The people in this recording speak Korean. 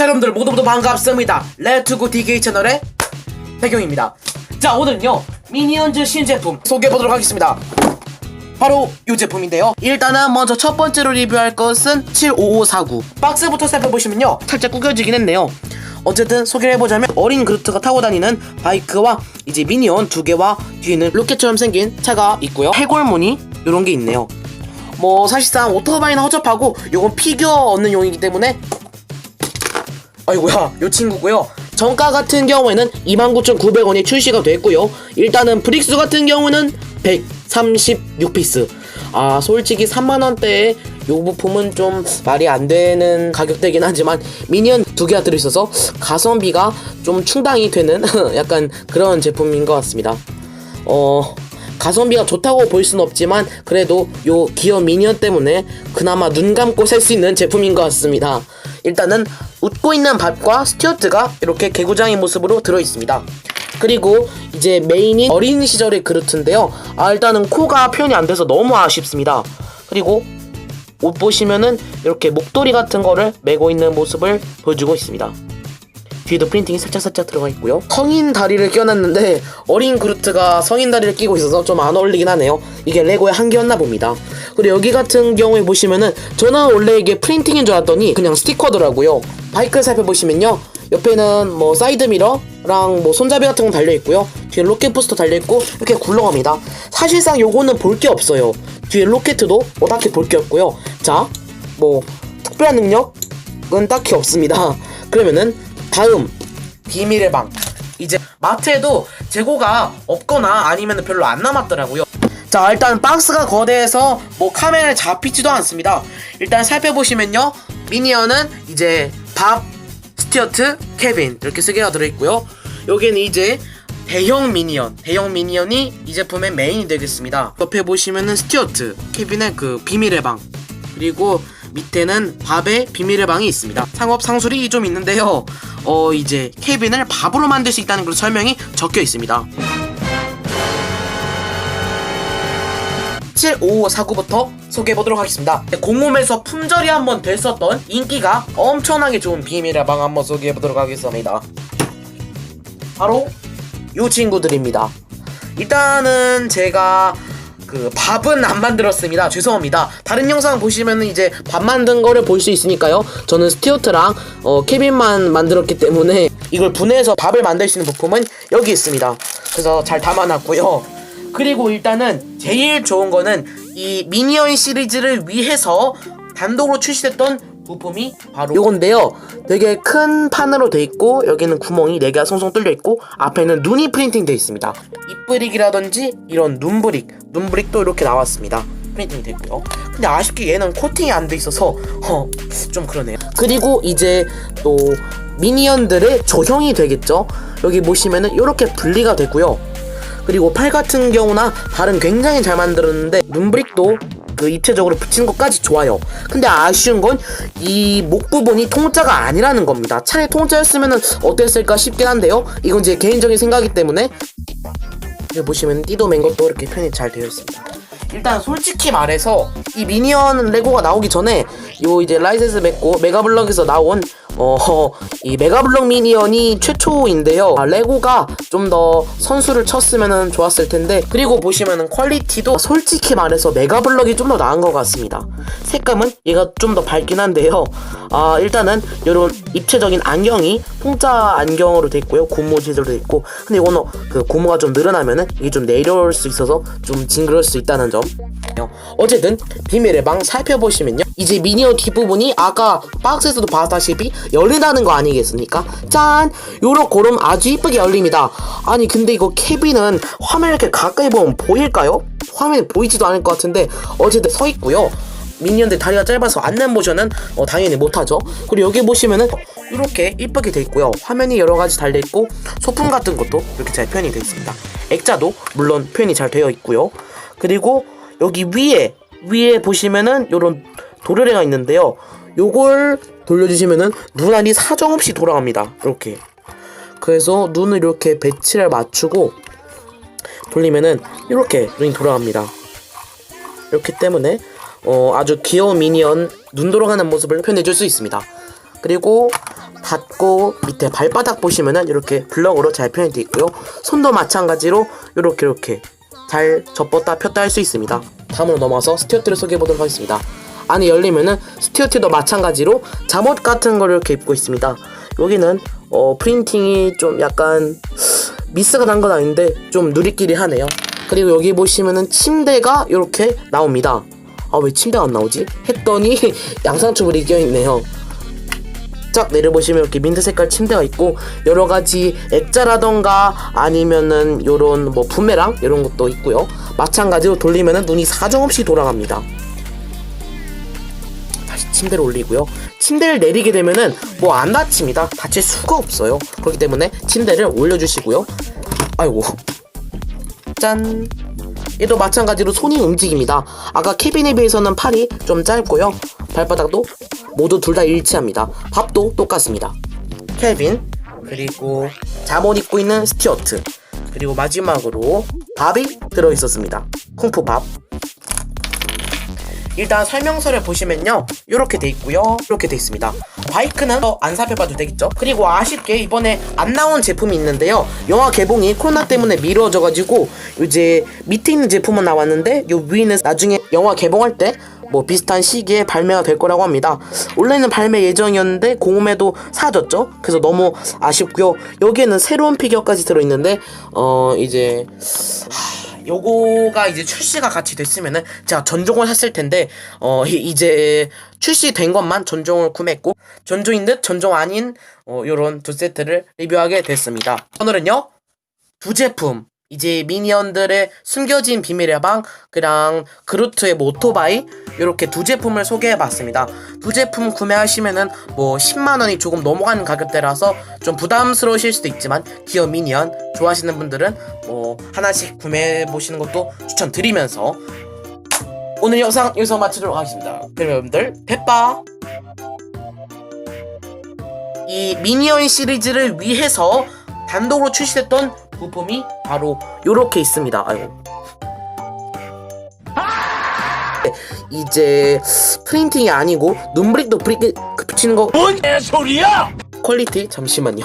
자 여러분들 모두 모두 반갑습니다. 레트고 DK 채널의 배경입니다. 자 오늘은요 미니언즈 신제품 소개해보도록 하겠습니다. 바로 이 제품인데요. 일단은 먼저 첫 번째로 리뷰할 것은 75549 박스부터 살펴보시면요 살짝 구겨지긴 했네요. 어쨌든 소개를 해보자면 어린 그루트가 타고 다니는 바이크와 이제 미니언 두 개와 뒤에는 로켓처럼 생긴 차가 있고요. 해골무늬 이런 게 있네요. 뭐 사실상 오토바이는 허접하고 요건 피규어 얻는 용이기 때문에 아이고야 요 친구고요. 정가 같은 경우에는 29,900원이 출시가 됐고요. 일단은 브릭스 같은 경우는 136피스. 아 솔직히 3만원대에 요 부품은 좀 말이 안 되는 가격대긴 하지만 미니언 두 개가 들어있어서 가성비가 좀 충당이 되는 약간 그런 제품인 것 같습니다. 어 가성비가 좋다고 볼 수는 없지만 그래도 요 기어 미니언 때문에 그나마 눈 감고 살 수 있는 제품인 것 같습니다. 일단은 웃고 있는 밥과 스튜어트가 이렇게 개구장의 모습으로 들어있습니다. 그리고 이제 메인인 어린 시절의 그루트인데요. 아 일단은 코가 표현이 안 돼서 너무 아쉽습니다. 그리고 옷 보시면은 이렇게 목도리 같은 거를 메고 있는 모습을 보여주고 있습니다. 뒤에도 프린팅이 살짝살짝 들어가 있고요. 성인 다리를 끼워놨는데 어린 그루트가 성인 다리를 끼고 있어서 좀 안 어울리긴 하네요. 이게 레고의 한계였나 봅니다. 그리고 여기 같은 경우에 보시면은 저는 원래 이게 프린팅인 줄 알았더니 그냥 스티커더라고요. 바이크를 살펴보시면요. 옆에는 뭐 사이드 미러랑 뭐 손잡이 같은 건 달려 있고요. 뒤에 로켓 부스터 달려 있고 이렇게 굴러갑니다. 사실상 요거는 볼 게 없어요. 뒤에 로켓도 뭐 딱히 볼 게 없고요. 자, 뭐 특별한 능력은 딱히 없습니다. 그러면은 다음 비밀의 방. 이제 마트에도 재고가 없거나 아니면 별로 안 남았더라고요. 자 일단 박스가 거대해서 뭐 카메라에 잡히지도 않습니다. 일단 살펴보시면요. 미니언은 이제 밥 스티어트 케빈 이렇게 세 개가 들어있고요. 여기는 이제 대형 미니언. 대형 미니언이 이 제품의 메인이 되겠습니다. 옆에 보시면은 스티어트 케빈의 그 비밀의 방. 그리고 밑에는 밥의 비밀의 방이 있습니다. 상업 상술이 좀 있는데요. 어 이제 케빈을 밥으로 만들 수 있다는 그런 설명이 적혀 있습니다. 75549부터 소개해 보도록 하겠습니다. 공홈에서 품절이 한번 됐었던 인기가 엄청나게 좋은 비밀의 방 한번 소개해 보도록 하겠습니다. 바로 이 친구들입니다. 일단은 제가 그 밥은 안 만들었습니다. 죄송합니다. 다른 영상 보시면은 이제 밥 만든 거를 볼 수 있으니까요. 저는 스티어트랑 어, 케빈만 만들었기 때문에 이걸 분해해서 밥을 만들 수 있는 부품은 여기 있습니다. 그래서 잘 담아놨고요. 그리고 일단은 제일 좋은 거는 이 미니언 시리즈를 위해서 단독으로 출시됐던 부품이 바로 요건데요. 되게 큰 판으로 돼 있고 여기는 구멍이 4개가 송송 뚫려 있고 앞에는 눈이 프린팅 돼 있습니다. 입브릭이라든지 이런 눈브릭, 눈브릭도 이렇게 나왔습니다. 프린팅 됐고요. 근데 아쉽게 얘는 코팅이 안 돼 있어서 어, 좀 그러네요. 그리고 이제 또 미니언들의 조형이 되겠죠. 여기 보시면은 이렇게 분리가 되고요. 그리고 팔 같은 경우나 발은 굉장히 잘 만들었는데 눈브릭도 그 입체적으로 붙이는 것까지 좋아요. 근데 아쉬운 건 이 목 부분이 통짜가 아니라는 겁니다. 차라리 통짜였으면 어땠을까 싶긴 한데요. 이건 제 개인적인 생각이기 때문에 보시면 띠도 맨 것도 이렇게 편히 잘 되어 있습니다. 일단 솔직히 말해서 이 미니언 레고가 나오기 전에 요 이제 라이센스 맺고 메가블럭에서 나온 어 이 메가블럭 미니언이 최초인데요. 아, 레고가 좀 더 선수를 쳤으면 좋았을 텐데 그리고 보시면은 퀄리티도 솔직히 말해서 메가블럭이 좀 더 나은 것 같습니다. 색감은 얘가 좀 더 밝긴 한데요. 아 일단은 요런 입체적인 안경이 통짜 안경으로 돼 있고요. 고무 재질로 돼 있고 근데 이거는 그 고무가 좀 늘어나면은 이게 좀 내려올 수 있어서 좀 징그러울 수 있다는 점. 어쨌든 비밀의 방 살펴보시면요 이제 미니어 뒷부분이 아까 박스에서도 봤다시피 열린다는 거 아니겠습니까? 짠! 요런 고름 아주 이쁘게 열립니다. 아니 근데 이거 케빈은 화면 이렇게 가까이 보면 보일까요? 화면에 보이지도 않을 것 같은데 어쨌든 서 있고요. 미니언들 다리가 짧아서 안내 모션은 어, 당연히 못하죠. 그리고 여기 보시면은 이렇게 이쁘게 돼 있고요. 화면이 여러 가지 달려 있고 소품 같은 것도 이렇게 잘 표현이 되어 있습니다. 액자도 물론 표현이 잘 되어 있고요. 그리고 여기 위에 위에 보시면은 요런 도르래가 있는데요. 요걸 돌려주시면은 눈알이 사정없이 돌아갑니다. 이렇게. 그래서 눈을 이렇게 배치를 맞추고 돌리면은 이렇게 눈이 돌아갑니다. 이렇기 때문에 어, 아주 귀여운 미니언 눈 돌아가는 모습을 표현해줄 수 있습니다. 그리고 닫고 밑에 발바닥 보시면은 이렇게 블럭으로 잘 표현되어 있고요. 손도 마찬가지로 이렇게 이렇게 잘 접었다 폈다 할 수 있습니다. 다음으로 넘어가서 스튜어트를 소개해 보도록 하겠습니다. 안에 열리면은 스튜어트도 마찬가지로 잠옷 같은 걸 이렇게 입고 있습니다. 여기는 어, 프린팅이 좀 약간 미스가 난 건 아닌데 좀 누리끼리 하네요. 그리고 여기 보시면은 침대가 이렇게 나옵니다. 아 왜 침대가 안 나오지? 했더니 양상추불이 껴있네요. 쫙 내려보시면 이렇게 민트 색깔 침대가 있고 여러 가지 액자라던가 아니면은 요런 뭐 부메랑 이런 것도 있고요. 마찬가지로 돌리면은 눈이 사정없이 돌아갑니다. 다시 침대를 올리고요. 침대를 내리게 되면은 뭐 안 다칩니다. 다칠 수가 없어요. 그렇기 때문에 침대를 올려주시고요. 아이고. 짠. 얘도 마찬가지로 손이 움직입니다. 아까 캐빈에 비해서는 팔이 좀 짧고요. 발바닥도 모두 둘 다 일치합니다. 밥도 똑같습니다. 캐빈 그리고 잠옷 입고 있는 스튜어트 그리고 마지막으로 밥이 들어 있었습니다. 쿵푸 밥. 일단 설명서를 보시면요 이렇게 돼 있고요 이렇게 돼 있습니다 바이크는 더안 살펴봐도 되겠죠 그리고 아쉽게 이번에 안 나온 제품이 있는데요 영화 개봉이 코로나 때문에 미뤄져 가지고 이제 밑에 있는 제품은 나왔는데 요 위는 나중에 영화 개봉할 때뭐 비슷한 시기에 발매가 될 거라고 합니다. 원래는 발매 예정이었는데 공홈에도 사라졌죠. 그래서 너무 아쉽고요. 여기에는 새로운 피규어까지 들어있는데 어 이제 요거가 이제 출시가 같이 됐으면은 제가 전종을 샀을 텐데 어 이- 이제 출시된 것만 전종을 구매했고 전종인 듯 전종 아닌 어 요런 두 세트를 리뷰하게 됐습니다. 오늘은요 두 제품 이제 미니언들의 숨겨진 비밀의 방 그랑 그루트의 뭐 오토바이 이렇게 두 제품을 소개해봤습니다. 두 제품 구매하시면은 뭐 10만 원이 조금 넘어가는 가격대라서 좀 부담스러우실 수도 있지만 기어 미니언 좋아하시는 분들은 뭐 하나씩 구매해 보시는 것도 추천드리면서 오늘 영상 여기서 마치도록 하겠습니다. 그럼 여러분들 대빠 이 미니언 시리즈를 위해서 단독으로 출시됐던 부품이 바로 요렇게 있습니다. 아이고. 네, 이제 프린팅이 아니고 눈브릭도 브릭 붙이는 거 뭔 개소리야! 퀄리티 잠시만요.